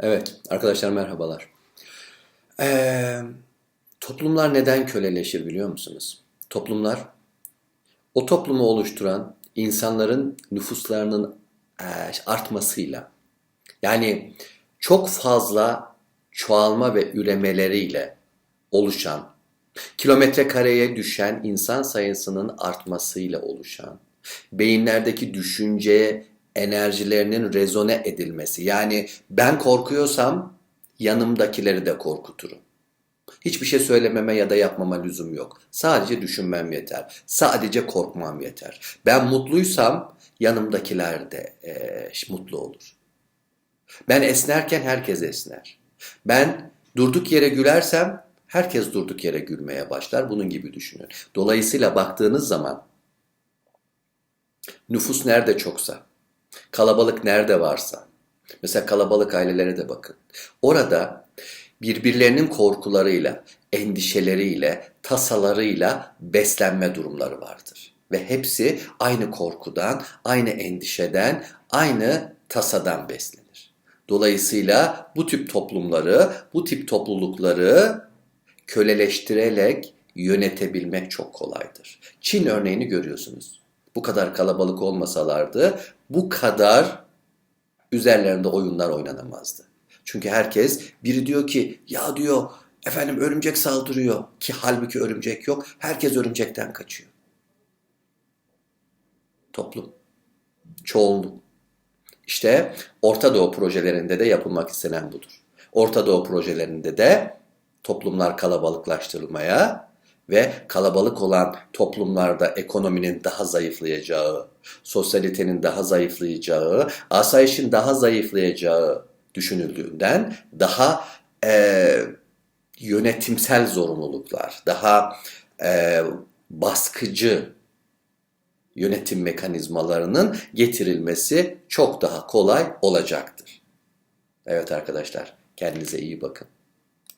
Evet, arkadaşlar merhabalar. Ee, toplumlar neden köleleşir biliyor musunuz? Toplumlar, o toplumu oluşturan insanların nüfuslarının e, artmasıyla, yani çok fazla çoğalma ve üremeleriyle oluşan, kilometre kareye düşen insan sayısının artmasıyla oluşan, beyinlerdeki düşünce enerjilerinin rezone edilmesi. Yani ben korkuyorsam yanımdakileri de korkuturum. Hiçbir şey söylememe ya da yapmama lüzum yok. Sadece düşünmem yeter. Sadece korkmam yeter. Ben mutluysam yanımdakiler de eee, mutlu olur. Ben esnerken herkes esner. Ben durduk yere gülersem herkes durduk yere gülmeye başlar. Bunun gibi düşünün. Dolayısıyla baktığınız zaman nüfus nerede çoksa, kalabalık nerede varsa, mesela kalabalık ailelere de bakın. Orada birbirlerinin korkularıyla, endişeleriyle, tasalarıyla beslenme durumları vardır. Ve hepsi aynı korkudan, aynı endişeden, aynı tasadan beslenir. Dolayısıyla bu tip toplumları, bu tip toplulukları köleleştirerek yönetebilmek çok kolaydır. Çin örneğini görüyorsunuz. Bu kadar kalabalık olmasalardı bu kadar üzerlerinde oyunlar oynanamazdı. Çünkü herkes biri diyor ki ya diyor efendim örümcek saldırıyor ki halbuki örümcek yok. Herkes örümcekten kaçıyor. Toplum, çoğunluk. İşte Orta Doğu projelerinde de yapılmak istenen budur. Orta Doğu projelerinde de toplumlar kalabalıklaştırılmaya ve kalabalık olan toplumlarda ekonominin daha zayıflayacağı, sosyalitenin daha zayıflayacağı, asayişin daha zayıflayacağı düşünüldüğünden daha e, yönetimsel zorunluluklar, daha e, baskıcı yönetim mekanizmalarının getirilmesi çok daha kolay olacaktır. Evet arkadaşlar, kendinize iyi bakın.